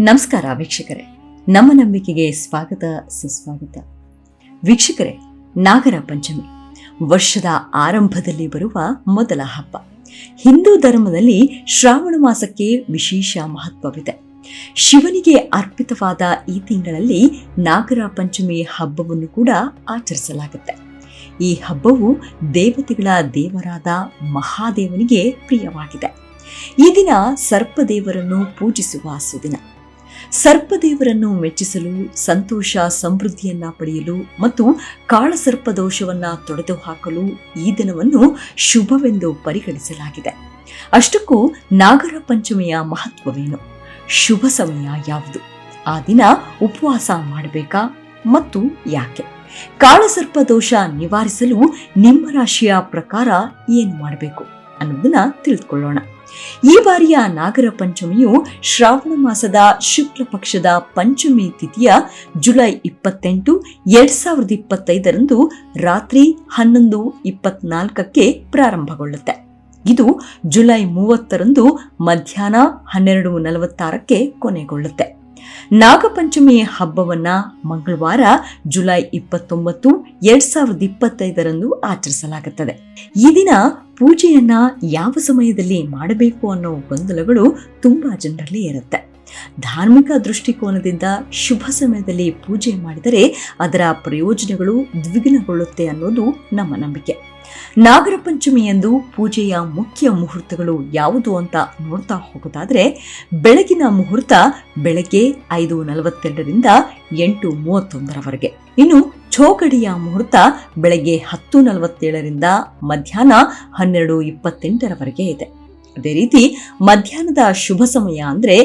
ನಮಸ್ಕಾರ ವೀಕ್ಷಕರೇ. ನಮ್ಮ ನಂಬಿಕೆಗೆ ಸ್ವಾಗತ, ಸುಸ್ವಾಗತ. ವೀಕ್ಷಕರೇ, ನಾಗರ ಪಂಚಮಿ. ವರ್ಷದ ಆರಂಭದಲ್ಲಿ ಬರುವ ಮೊದಲ ಹಬ್ಬ. ಹಿಂದೂ ಧರ್ಮದಲ್ಲಿ ಶ್ರಾವಣ ಮಾಸಕ್ಕೆ ವಿಶೇಷ ಮಹತ್ವವಿದೆ. ಶಿವನಿಗೆ ಅರ್ಪಿತವಾದ ಈ ತಿಂಗಳಲ್ಲಿ ನಾಗರ ಪಂಚಮಿ ಹಬ್ಬವನ್ನು ಕೂಡ ಆಚರಿಸಲಾಗುತ್ತೆ. ಈ ಹಬ್ಬವು ದೇವತೆಗಳ ದೇವರಾದ ಮಹಾದೇವನಿಗೆ ಪ್ರಿಯವಾಗಿದೆ. ಈ ದಿನ ಸರ್ಪದೇವರನ್ನು ಪೂಜಿಸುವ ಸುದಿನ. ಸರ್ಪದೇವರನ್ನು ಮೆಚ್ಚಿಸಲು, ಸಂತೋಷ, ಸಮೃದ್ಧಿಯನ್ನ ಪಡೆಯಲು ಮತ್ತು ಕಾಳಸರ್ಪ ದೋಷವನ್ನ ತೊಡೆದು ಹಾಕಲು ಈ ದಿನವನ್ನು ಶುಭವೆಂದು ಪರಿಗಣಿಸಲಾಗಿದೆ. ಅಷ್ಟಕ್ಕೂ ನಾಗರ ಪಂಚಮಿಯ ಮಹತ್ವವೇನು? ಶುಭ ಸಮಯ ಯಾವುದು? ಆ ದಿನ ಉಪವಾಸ ಮಾಡಬೇಕಾ ಮತ್ತು ಯಾಕೆ? ಕಾಳಸರ್ಪ ದೋಷ ನಿವಾರಿಸಲು ನಿಮ್ಮ ರಾಶಿಯ ಪ್ರಕಾರ ಏನು ಮಾಡಬೇಕು ಅನ್ನೋದನ್ನ ತಿಳಿದುಕೊಳ್ಳೋಣ. ಈ ಬಾರಿಯ ನಾಗರ ಪಂಚಮಿಯು ಶ್ರಾವಣ ಮಾಸದ ಶುಕ್ಲ ಪಕ್ಷದ ಪಂಚಮಿ ತಿಥಿಯ ಜುಲೈ ಇಪ್ಪತ್ತೆಂಟು, ಎರಡ್ ಸಾವಿರದ ಇಪ್ಪತ್ತೈದರಂದು ರಾತ್ರಿ ಹನ್ನೊಂದು ಇಪ್ಪತ್ನಾಲ್ಕಕ್ಕೆ ಪ್ರಾರಂಭಗೊಳ್ಳುತ್ತೆ. ಇದು ಜುಲೈ ಮೂವತ್ತರಂದು ಮಧ್ಯಾಹ್ನ ಹನ್ನೆರಡು ನಲವತ್ತಾರಕ್ಕೆ ಕೊನೆಗೊಳ್ಳುತ್ತೆ. ನಾಗಪಂಚಮಿ ಹಬ್ಬವನ್ನ ಮಂಗಳವಾರ ಜುಲೈ ಇಪ್ಪತ್ತೊಂಬತ್ತು, ಎರಡ್ ಸಾವಿರದ ಇಪ್ಪತ್ತೈದರಂದು ಆಚರಿಸಲಾಗುತ್ತದೆ. ಈ ದಿನ ಪೂಜೆಯನ್ನ ಯಾವ ಸಮಯದಲ್ಲಿ ಮಾಡಬೇಕು ಅನ್ನೋ ಗೊಂದಲಗಳು ತುಂಬಾ ಜನರಲ್ಲಿ ಇರುತ್ತೆ. ಧಾರ್ಮಿಕ ದೃಷ್ಟಿಕೋನದಿಂದ ಶುಭ ಸಮಯದಲ್ಲಿ ಪೂಜೆ ಮಾಡಿದರೆ ಅದರ ಪ್ರಯೋಜನಗಳು ದ್ವಿಗುಣಗೊಳ್ಳುತ್ತೆ ಅನ್ನೋದು ನಮ್ಮ ನಂಬಿಕೆ. ನಾಗರ ಪಂಚಮಿಯಂದು ಪೂಜೆಯ ಮುಖ್ಯ ಮುಹೂರ್ತಗಳು ಯಾವುದು ಅಂತ ನೋಡ್ತಾ ಹೋಗೋದಾದ್ರೆ, ಬೆಳಗಿನ ಮುಹೂರ್ತ ಬೆಳಗ್ಗೆ ಐದು ನಲವತ್ತೆರಡರಿಂದ ಎಂಟು ಮೂವತ್ತೊಂದರವರೆಗೆ. ಇನ್ನು ಚೋಗಡಿಯ ಮುಹೂರ್ತ ಬೆಳಗ್ಗೆ ಹತ್ತು ನಲವತ್ತೇಳರಿಂದ ಮಧ್ಯಾಹ್ನ ಹನ್ನೆರಡು ಇಪ್ಪತ್ತೆಂಟರವರೆಗೆ ಇದೆ. ಅದೇ ರೀತಿ ಮಧ್ಯಾಹ್ನದ ಶುಭ ಸಮಯ ಅಂದ್ರೆ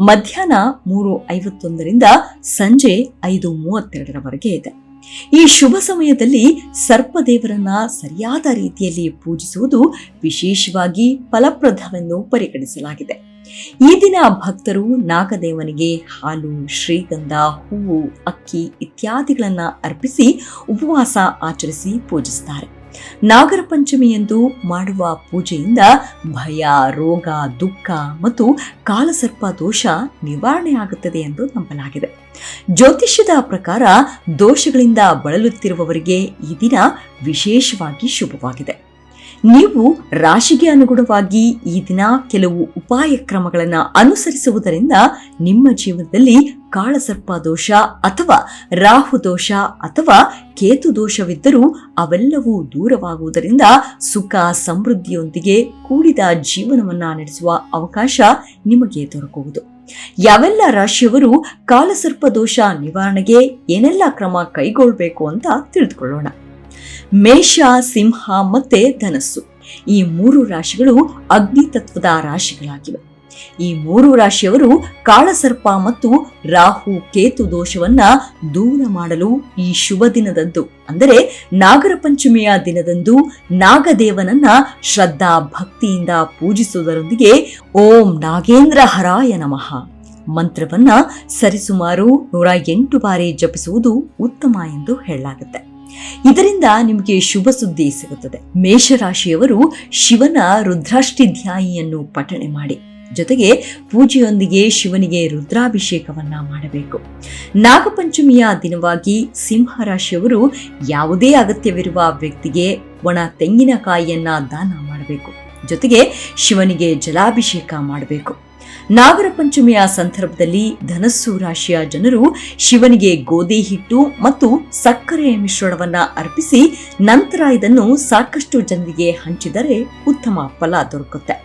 ಮಧ್ಯಾಹ್ನ ಮೂರು ಐವತ್ತೊಂದರಿಂದ ಸಂಜೆ ಐದು ಮೂವತ್ತೆರಡರವರೆಗೆ ಇದೆ. ಈ ಶುಭ ಸಮಯದಲ್ಲಿ ಸರ್ಪದೇವರನ್ನ ಸರಿಯಾದ ರೀತಿಯಲ್ಲಿ ಪೂಜಿಸುವುದು ವಿಶೇಷವಾಗಿ ಫಲಪ್ರದವೆಂದು ಪರಿಗಣಿಸಲಾಗಿದೆ. ಈ ದಿನ ಭಕ್ತರು ನಾಗದೇವನಿಗೆ ಹಾಲು, ಶ್ರೀಗಂಧ, ಹೂವು, ಅಕ್ಕಿ ಇತ್ಯಾದಿಗಳನ್ನ ಅರ್ಪಿಸಿ ಉಪವಾಸ ಆಚರಿಸಿ ಪೂಜಿಸುತ್ತಾರೆ ನಾಗರ ಪಂಚಮಿಯಂದು ಮಾಡುವ ಪೂಜೆಯಿಂದ ಭಯ, ರೋಗ, ದುಃಖ ಮತ್ತು ಕಾಲಸರ್ಪ ದೋಷ ನಿವಾರಣೆ ಆಗುತ್ತದೆ ಎಂದು ನಂಬಲಾಗಿದೆ. ಜ್ಯೋತಿಷ್ಯದ ಪ್ರಕಾರ ದೋಷಗಳಿಂದ ಬಳಲುತ್ತಿರುವವರಿಗೆ ಈ ದಿನ ವಿಶೇಷವಾಗಿ ಶುಭವಾಗಿದೆ. ನೀವು ರಾಶಿಗೆ ಅನುಗುಣವಾಗಿ ಈ ದಿನ ಕೆಲವು ಉಪಾಯ ಕ್ರಮಗಳನ್ನು ಅನುಸರಿಸುವುದರಿಂದ ನಿಮ್ಮ ಜೀವನದಲ್ಲಿ ಕಾಳಸರ್ಪ ದೋಷ ಅಥವಾ ರಾಹು ದೋಷ ಅಥವಾ ಕೇತು ದೋಷವಿದ್ದರೂ ಅವೆಲ್ಲವೂ ದೂರವಾಗುವುದರಿಂದ ಸುಖ, ಸಮೃದ್ಧಿಯೊಂದಿಗೆ ಕೂಡಿದ ಜೀವನವನ್ನ ನಡೆಸುವ ಅವಕಾಶ ನಿಮಗೆ ದೊರಕುವುದು. ಯಾವೆಲ್ಲ ರಾಶಿಯವರು ಕಾಲಸರ್ಪ ದೋಷ ನಿವಾರಣೆಗೆ ಏನೆಲ್ಲ ಕ್ರಮ ಕೈಗೊಳ್ಳಬೇಕು ಅಂತ ತಿಳಿದುಕೊಳ್ಳೋಣ. ಮೇಷ, ಸಿಂಹ ಮತ್ತೆ ಧನಸ್ಸು. ಈ ಮೂರು ರಾಶಿಗಳು ಅಗ್ನಿ ತತ್ವದ ರಾಶಿಗಳಾಗಿವೆ. ಈ ಮೂರು ರಾಶಿಯವರು ಕಾಳಸರ್ಪ ಮತ್ತು ರಾಹು ಕೇತು ದೋಷವನ್ನ ದೂರ ಮಾಡಲು ಈ ಶುಭ ದಿನದಂದು, ಅಂದರೆ ನಾಗರ ಪಂಚಮಿಯ ದಿನದಂದು ನಾಗದೇವನನ್ನ ಶ್ರದ್ಧಾ ಭಕ್ತಿಯಿಂದ ಪೂಜಿಸುವುದರೊಂದಿಗೆ ಓಂ ನಾಗೇಂದ್ರ ಹರಾಯ ನಮಃ. ಮಂತ್ರವನ್ನ ಸರಿಸುಮಾರು ನೂರ ಎಂಟು ಬಾರಿ ಜಪಿಸುವುದು ಉತ್ತಮ ಎಂದು ಹೇಳಲಾಗುತ್ತೆ. ಇದರಿಂದ ನಿಮಗೆ ಶುಭ ಸುದ್ದಿ ಸಿಗುತ್ತದೆ. ಮೇಷರಾಶಿಯವರು ಶಿವನ ರುದ್ರಾಷ್ಟಿಧ್ಯಾಯಿಯನ್ನು ಪಠಣೆ ಮಾಡಿ. ಜೊತೆಗೆ ಪೂಜೆಯೊಂದಿಗೆ ಶಿವನಿಗೆ ರುದ್ರಾಭಿಷೇಕವನ್ನ ಮಾಡಬೇಕು. ನಾಗಪಂಚಮಿಯ ದಿನವಾಗಿ ಸಿಂಹರಾಶಿಯವರು ಯಾವುದೇ ಅಗತ್ಯವಿರುವ ವ್ಯಕ್ತಿಗೆ ಒಣ ತೆಂಗಿನಕಾಯಿಯನ್ನ ದಾನ ಮಾಡಬೇಕು. ಜೊತೆಗೆ ಶಿವನಿಗೆ ಜಲಾಭಿಷೇಕ ಮಾಡಬೇಕು. ನಾಗರ ಪಂಚಮಿಯ ಸಂದರ್ಭದಲ್ಲಿ ಧನಸ್ಸು ರಾಶಿಯ ಜನರು ಶಿವನಿಗೆ ಗೋಧಿ ಹಿಟ್ಟು ಮತ್ತು ಸಕ್ಕರೆಯ ಮಿಶ್ರಣವನ್ನ ಅರ್ಪಿಸಿ ನಂತರ ಇದನ್ನು ಸಾಕಷ್ಟು ಜನರಿಗೆ ಹಂಚಿದರೆ ಉತ್ತಮ ಫಲ ದೊರಕುತ್ತೆ.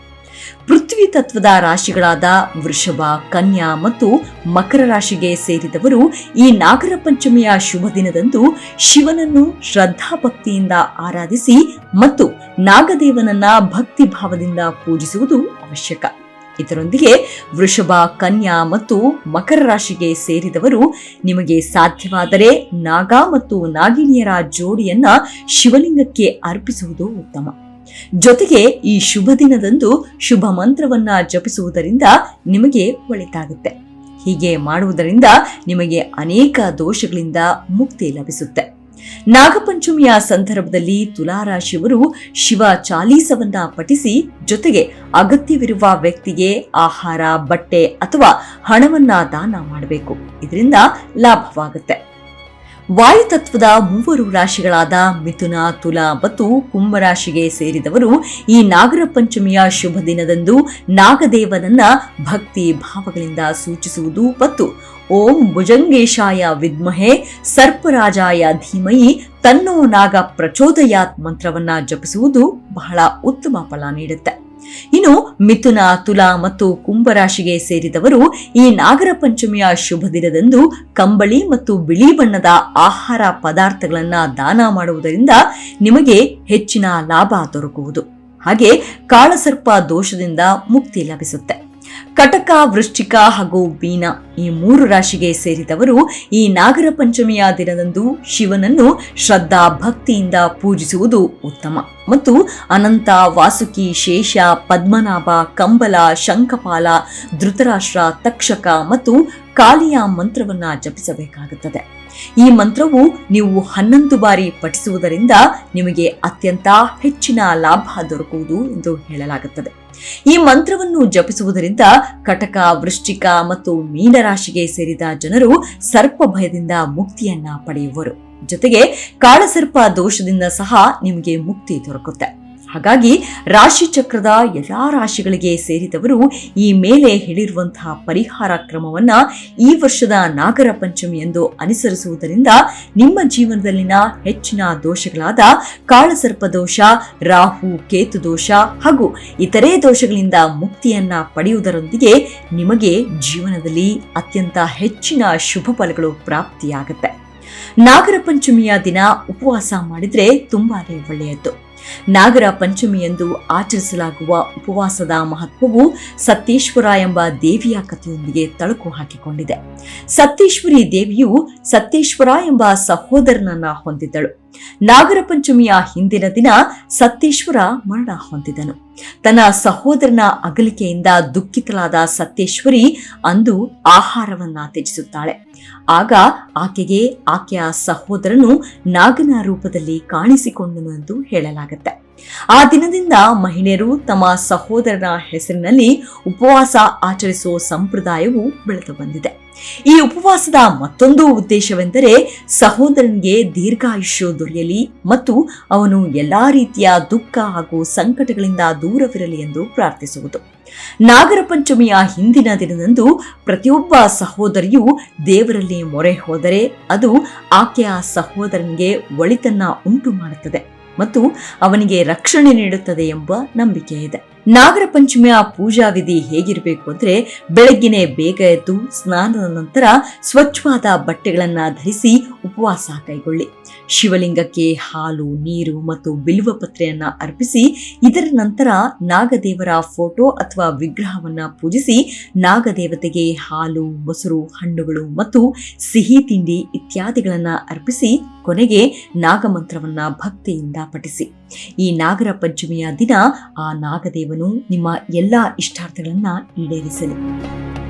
ಪೃಥ್ವಿ ತತ್ವದ ರಾಶಿಗಳಾದ ವೃಷಭ, ಕನ್ಯಾ ಮತ್ತು ಮಕರ ರಾಶಿಗೆ ಸೇರಿದವರು ಈ ನಾಗರ ಪಂಚಮಿಯ ಶುಭ ದಿನದಂದು ಶಿವನನ್ನು ಶ್ರದ್ಧಾಭಕ್ತಿಯಿಂದ ಆರಾಧಿಸಿ ಮತ್ತು ನಾಗದೇವನನ್ನ ಭಕ್ತಿ ಭಾವದಿಂದ ಪೂಜಿಸುವುದು ಅವಶ್ಯಕ. ಇದರೊಂದಿಗೆ ವೃಷಭ, ಕನ್ಯಾ ಮತ್ತು ಮಕರ ರಾಶಿಗೆ ಸೇರಿದವರು ನಿಮಗೆ ಸಾಧ್ಯವಾದರೆ ನಾಗ ಮತ್ತು ನಾಗಿಣಿಯರ ಜೋಡಿಯನ್ನ ಶಿವಲಿಂಗಕ್ಕೆ ಅರ್ಪಿಸುವುದು ಉತ್ತಮ. ಜೊತೆಗೆ ಈ ಶುಭ ದಿನದಂದು ಶುಭ ಮಂತ್ರವನ್ನ ಜಪಿಸುವುದರಿಂದ ನಿಮಗೆ ಒಳಿತಾಗುತ್ತೆ. ಹೀಗೆ ಮಾಡುವುದರಿಂದ ನಿಮಗೆ ಅನೇಕ ದೋಷಗಳಿಂದ ಮುಕ್ತಿ ಲಭಿಸುತ್ತೆ. ನಾಗಪಂಚಮಿಯ ಸಂದರ್ಭದಲ್ಲಿ ತುಲಾರಾಶಿಯವರು ಶಿವ ಚಾಲೀಸವನ್ನ ಪಠಿಸಿ ಜೊತೆಗೆ ಅಗತ್ಯವಿರುವ ವ್ಯಕ್ತಿಗೆ ಆಹಾರ, ಬಟ್ಟೆ ಅಥವಾ ಹಣವನ್ನ ದಾನ ಮಾಡಬೇಕು. ಇದರಿಂದ ಲಾಭವಾಗುತ್ತೆ. ವಾಯುತತ್ವದ ಮೂವರು ರಾಶಿಗಳಾದ ಮಿಥುನ, ತುಲಾ ಮತ್ತು ಕುಂಭರಾಶಿಗೆ ಸೇರಿದವರು ಈ ನಾಗರ ಪಂಚಮಿಯ ಶುಭ ದಿನದಂದು ನಾಗದೇವನನ್ನ ಭಕ್ತಿ ಭಾವಗಳಿಂದ ಸೂಚಿಸುವುದು ಮತ್ತು ಓಂ ಭುಜಂಗೇಶಾಯ ವಿದ್ಮಹೆ ಸರ್ಪರಾಜಾಯ ಧೀಮಯಿ ತನ್ನೋ ನಾಗ ಪ್ರಚೋದಯಾತ್ ಮಂತ್ರವನ್ನ ಜಪಿಸುವುದು ಬಹಳ ಉತ್ತಮ ಫಲ ನೀಡುತ್ತೆ. ಇನ್ನು ಮಿಥುನ, ತುಲಾ ಮತ್ತು ಕುಂಭರಾಶಿಗೆ ಸೇರಿದವರು ಈ ನಾಗರ ಪಂಚಮಿಯ ಶುಭ ದಿನದಂದು ಕಂಬಳಿ ಮತ್ತು ಬಿಳಿ ಬಣ್ಣದ ಆಹಾರ ಪದಾರ್ಥಗಳನ್ನ ದಾನ ಮಾಡುವುದರಿಂದ ನಿಮಗೆ ಹೆಚ್ಚಿನ ಲಾಭ ದೊರಕುವುದು. ಹಾಗೆ ಕಾಳಸರ್ಪ ದೋಷದಿಂದ ಮುಕ್ತಿ ಲಭಿಸುತ್ತೆ. ಕಟಕ, ವೃಶ್ಚಿಕ ಹಾಗೂ ಬೀನ ಈ ಮೂರು ರಾಶಿಗೆ ಸೇರಿದವರು ಈ ನಾಗರ ಪಂಚಮಿಯ ದಿನದಂದು ಶಿವನನ್ನು ಶ್ರದ್ಧಾ ಭಕ್ತಿಯಿಂದ ಪೂಜಿಸುವುದು ಉತ್ತಮ. ಮತ್ತು ಅನಂತ, ವಾಸುಕಿ, ಶೇಷ, ಪದ್ಮನಾಭ, ಕಂಬಲ ಶಂಕಪಾಲ ಧೃತರಾಷ್ಟ್ರ, ತಕ್ಷಕ ಮತ್ತು ಕಾಲಿಯ ಮಂತ್ರವನ್ನ ಜಪಿಸಬೇಕಾಗುತ್ತದೆ. ಈ ಮಂತ್ರವು ನೀವು ಹನ್ನೊಂದು ಬಾರಿ ಪಠಿಸುವುದರಿಂದ ನಿಮಗೆ ಅತ್ಯಂತ ಹೆಚ್ಚಿನ ಲಾಭ ದೊರಕುವುದು ಎಂದು ಹೇಳಲಾಗುತ್ತದೆ. ಈ ಮಂತ್ರವನ್ನು ಜಪಿಸುವುದರಿಂದ ಕಟಕ, ವೃಶ್ಚಿಕ ಮತ್ತು ಮೀನರಾಶಿಗೆ ಸೇರಿದ ಜನರು ಸರ್ಪ ಭಯದಿಂದ ಮುಕ್ತಿಯನ್ನ ಪಡೆಯುವರು. ಜೊತೆಗೆ ಕಾಳಸರ್ಪ ದೋಷದಿಂದ ಸಹ ನಿಮಗೆ ಮುಕ್ತಿ ದೊರಕುತ್ತೆ. ಹಾಗಾಗಿ ರಾಶಿ ಚಕ್ರದ ಎಲ್ಲಾ ರಾಶಿಗಳಿಗೆ ಸೇರಿದವರು ಈ ಮೇಲೆ ಹೇಳಿರುವಂತಹ ಪರಿಹಾರ ಕ್ರಮವನ್ನ ಈ ವರ್ಷದ ನಾಗರ ಪಂಚಮಿ ಎಂದು ಅನುಸರಿಸುವುದರಿಂದ ನಿಮ್ಮ ಜೀವನದಲ್ಲಿನ ಹೆಚ್ಚಿನ ದೋಷಗಳಾದ ಕಾಳಸರ್ಪ ದೋಷ, ರಾಹು, ಕೇತು ದೋಷ ಹಾಗೂ ಇತರೆ ದೋಷಗಳಿಂದ ಮುಕ್ತಿಯನ್ನ ಪಡೆಯುವುದರೊಂದಿಗೆ ನಿಮಗೆ ಜೀವನದಲ್ಲಿ ಅತ್ಯಂತ ಹೆಚ್ಚಿನ ಶುಭ ಫಲಗಳು ಪ್ರಾಪ್ತಿಯಾಗುತ್ತೆ. ನಾಗರ ಪಂಚಮಿಯ ದಿನ ಉಪವಾಸ ಮಾಡಿದ್ರೆ ತುಂಬಾನೇ ಒಳ್ಳೆಯದು. ನಾಗರ ಪಂಚಮಿಯಂದು ಆಚರಿಸಲಾಗುವ ಉಪವಾಸದ ಮಹತ್ವವು ಸತ್ಯೇಶ್ವರ ಎಂಬ ದೇವಿಯ ಕಥೆಯೊಂದಿಗೆ ತಳುಕು ಹಾಕಿಕೊಂಡಿದೆ. ಸತ್ಯೇಶ್ವರಿ ದೇವಿಯು ಸತ್ಯೇಶ್ವರ ಎಂಬ ಸಹೋದರನನ್ನ ಹೊಂದಿದ್ದಳು. ನಾಗರ ಪಂಚಮಿಯ ಹಿಂದಿನ ದಿನ ಸತ್ಯೇಶ್ವರ ಮರಣ ಹೊಂದಿದನು. ತನ್ನ ಸಹೋದರನ ಅಗಲಿಕೆಯಿಂದ ದುಃಖಿತಳಾದ ಸತ್ಯೇಶ್ವರಿ ಅಂದು ಆಹಾರವನ್ನ ತ್ಯಜಿಸುತ್ತಾಳೆ. ಆಗ ಆಕೆಗೆ ಆಕೆಯ ಸಹೋದರನು ನಾಗನ ರೂಪದಲ್ಲಿ ಕಾಣಿಸಿಕೊಂಡನು ಎಂದು ಹೇಳಲಾಗುತ್ತೆ. ಆ ದಿನದಿಂದ ಮಹಿಳೆಯರು ತಮ್ಮ ಸಹೋದರನ ಹೆಸರಿನಲ್ಲಿ ಉಪವಾಸ ಆಚರಿಸುವ ಸಂಪ್ರದಾಯವು ಬೆಳೆದು ಬಂದಿದೆ. ಈ ಉಪವಾಸದ ಮತ್ತೊಂದು ಉದ್ದೇಶವೆಂದರೆ ಸಹೋದರನಿಗೆ ದೀರ್ಘಾಯುಷ್ಯ ದೊರೆಯಲಿ ಮತ್ತು ಅವನು ಎಲ್ಲಾ ರೀತಿಯ ದುಃಖ ಹಾಗೂ ಸಂಕಟಗಳಿಂದ ದೂರವಿರಲಿ ಎಂದು ಪ್ರಾರ್ಥಿಸುವುದು. ನಾಗರ ಪಂಚಮಿಯ ಹಿಂದಿನ ದಿನದಂದು ಪ್ರತಿಯೊಬ್ಬ ಸಹೋದರಿಯು ದೇವರಲ್ಲಿ ಮೊರೆ ಹೋದರೆ ಅದು ಆಕೆಯ ಸಹೋದರನಿಗೆ ಒಳಿತನ್ನ ಉಂಟು ಮಾಡುತ್ತದೆ ಮತ್ತು ಅವನಿಗೆ ರಕ್ಷಣೆ ನೀಡುತ್ತದೆ ಎಂಬ ನಂಬಿಕೆ ಇದೆ ನಾಗರ ಪಂಚಮಿಯ ಪೂಜಾ ವಿಧಿ ಹೇಗಿರಬೇಕು ಅಂದ್ರೆ ಬೆಳಗ್ಗಿನೇ ಬೇಗ ಎದ್ದು ಸ್ನಾನದ ನಂತರ ಸ್ವಚ್ಛವಾದ ಬಟ್ಟೆಗಳನ್ನ ಧರಿಸಿ ಉಪವಾಸ ಕೈಗೊಳ್ಳಿ. ಶಿವಲಿಂಗಕ್ಕೆ ಹಾಲು, ನೀರು ಮತ್ತು ಬಿಲ್ವ ಪತ್ರೆಯನ್ನ ಅರ್ಪಿಸಿ ಇದರ ನಂತರ ನಾಗದೇವರ ಫೋಟೋ ಅಥವಾ ವಿಗ್ರಹವನ್ನ ಪೂಜಿಸಿ ನಾಗದೇವತೆಗೆ ಹಾಲು, ಮೊಸರು, ಹಣ್ಣುಗಳು ಮತ್ತು ಸಿಹಿ ತಿಂಡಿ ಇತ್ಯಾದಿಗಳನ್ನ ಅರ್ಪಿಸಿ ಕೊನೆಗೆ ನಾಗಮಂತ್ರವನ್ನ ಭಕ್ತಿಯಿಂದ ಪಠಿಸಿ. ಈ ನಾಗರ ಪಂಚಮಿಯ ದಿನ ಆ ನಾಗದೇವನು ನಿಮ್ಮ ಎಲ್ಲಾ ಇಷ್ಟಾರ್ಥಗಳನ್ನ ಈಡೇರಿಸಲಿ.